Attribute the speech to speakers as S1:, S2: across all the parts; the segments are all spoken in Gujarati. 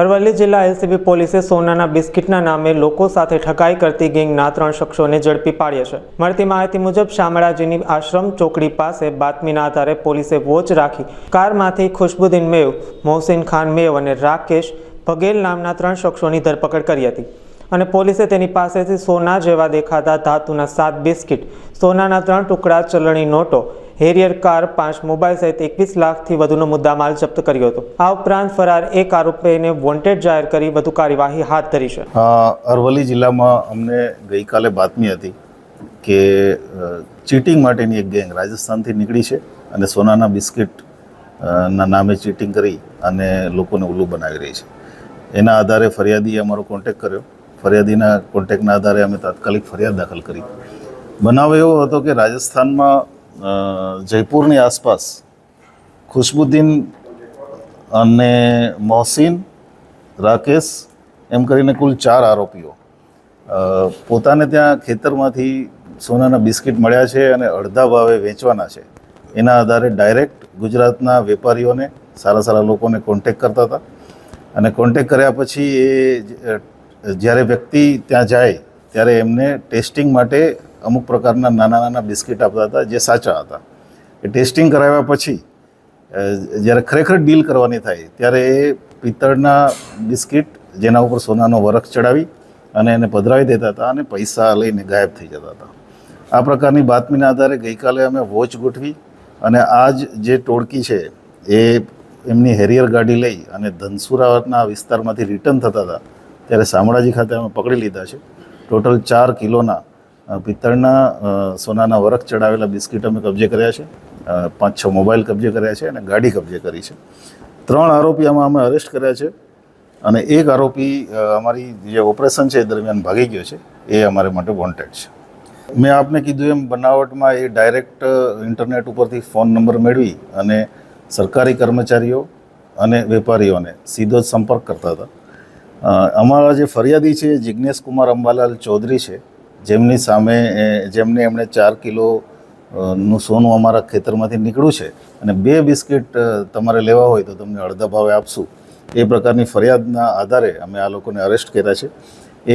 S1: અરવલ્લી જિલ્લા એલસીબી પોલીસે સોનાના બિસ્કિટના નામે લોકો સાથે ઠગાઈ કરતી ગેંગના ત્રણ શખ્સોને ઝડપી પાડ્યા છે. મળતી માહિતી મુજબ શામળાજીની આશ્રમ ચોકડી પાસે બાતમીના આધારે પોલીસે વોચ રાખી કારમાંથી ખુશ્બુદ્દીન મેવ, મોહસિન ખાન મેવ અને રાકેશ પગેલ નામના ત્રણ શખ્સોની ધરપકડ કરી હતી અને પોલીસે તેની પાસેથી સોના જેવા દેખાતા ધાતુના સાત બિસ્કિટ, સોનાના ત્રણ ટુકડા ચલણી નોટો હેરિયર કાર પાંચ મોબાઈલ સહિત એકવીસ લાખથી વધુનો મુદ્દામાલ જપ્ત કર્યો હતો. આ ઉપરાંત ફરાર એક આરોપીને વોન્ટેડ જાહેર કરી વધુ કાર્યવાહી હાથ ધરી છે.
S2: અરવલ્લી જિલ્લામાં અમને ગઈકાલે બાતમી હતી કે ચીટિંગ માટેની એક ગેંગ રાજસ્થાનથી નીકળી છે અને સોનાના બિસ્કિટ ના નામે ચીટિંગ કરી અને લોકોને ઉલ્લુ બનાવી રહી છે. એના આધારે ફરિયાદીએ અમારો કોન્ટેક કર્યો. ફરિયાદીના કોન્ટેકના આધારે અમે તાત્કાલિક ફરિયાદ દાખલ કરી. બનાવ એવો હતો કે રાજસ્થાનમાં જયપુરની આસપાસ ખુશબુદ્દીન અને મોહસિન, રાકેશ, એમ કરીને કુલ ચાર આરોપીઓ. પોતાને ત્યાં ખેતરમાંથી સોનાના બિસ્કિટ મળ્યા છે અને અડધા ભાવે વેચવાના છે. એના આધારે ડાયરેક્ટ ગુજરાતના વેપારીઓને, સારા સારા લોકોને કોન્ટેક કરતા હતા. અને કોન્ટેક કર્યા પછી એ જ્યારે વ્યક્તિ ત્યાં જાય, ત્યારે એમને ટેસ્ટિંગ માટે અમુક પ્રકારના નાના નાના બિસ્કિટ આપતા હતા, જે સાચા હતા. એ ટેસ્ટિંગ કરાવ્યા પછી જ્યારે ખરેખર ડીલ કરવાની થાય, ત્યારે એ પિત્તળના બિસ્કિટ જેના ઉપર સોનાનો વરખ ચડાવી અને એને પધરાવી દેતા હતા અને પૈસા લઈને ગાયબ થઈ જતા હતા. આ પ્રકારની બાતમીના આધારે ગઈકાલે અમે વોચ ગોઠવી અને આજ જે ટોળકી છે, એ એમની હેરિયર ગાડી લઈ અને ધનસુરાના વિસ્તારમાંથી રિટર્ન થતા હતા, ત્યારે શામળાજી ખાતે અમે પકડી લીધા છે. ટોટલ ચાર કિલોના પિત્તળના સોનાના વરખ ચડાવેલા બિસ્કિટ અમે કબજે કર્યા છે. પાંચ છ મોબાઈલ કબજે કર્યા છે અને ગાડી કબજે કરી છે. ત્રણ આરોપી આમાં અમે અરેસ્ટ કર્યા છે અને એક આરોપી અમારી જે ઓપરેશન છે એ દરમિયાન ભાગી ગયો છે. એ અમારે માટે વોન્ટેડ છે. મેં આપને કીધું એમ, બનાવટમાં એ ડાયરેક્ટ ઇન્ટરનેટ ઉપરથી ફોન નંબર મેળવી અને સરકારી કર્મચારીઓ અને વેપારીઓને સીધો જ સંપર્ક કરતા હતા. અમારા જે ફરિયાદી છે જિજ્ઞેશ કુમાર અંબાલાલ ચૌધરી છે જેમની સામે જેમને એમણે ચાર કિલો નું સોનું અમારા ખેતરમાંથી નીકળ્યું છે અને બે બિસ્કિટ તમારે લેવા હોય તો તમને અડધા ભાવે આપશું. એ પ્રકારની ફરિયાદના આધારે અમે આ લોકોને અરેસ્ટ કર્યા છે.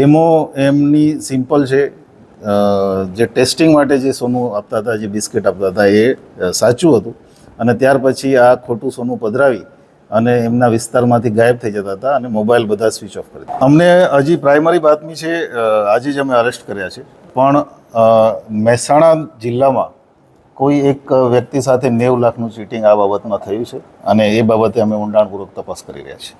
S2: એમો, એમની સિમ્પલ છે જે ટેસ્ટિંગ માટે જે સોનું આપતા હતા, જે બિસ્કિટ આપતા હતા, એ સાચું હતું. અને ત્યાર પછી આ ખોટું સોનું પધરાવી અને એમના વિસ્તારમાંથી ગાયબ થઈ જતા હતા અને મોબાઈલ બધા સ્વિચ ઓફ કરી દીધા. અમને હજી પ્રાઇમરી બાતમી છે આજે જ અમે અરેસ્ટ કર્યા છે. પણ મહેસાણા જિલ્લામાં કોઈ એક વ્યક્તિ સાથે નેવું લાખનું ચીટિંગ આ બાબતમાં થયું છે અને એ બાબતે અમે ઊંડાણપૂર્વક તપાસ કરી રહ્યા છીએ.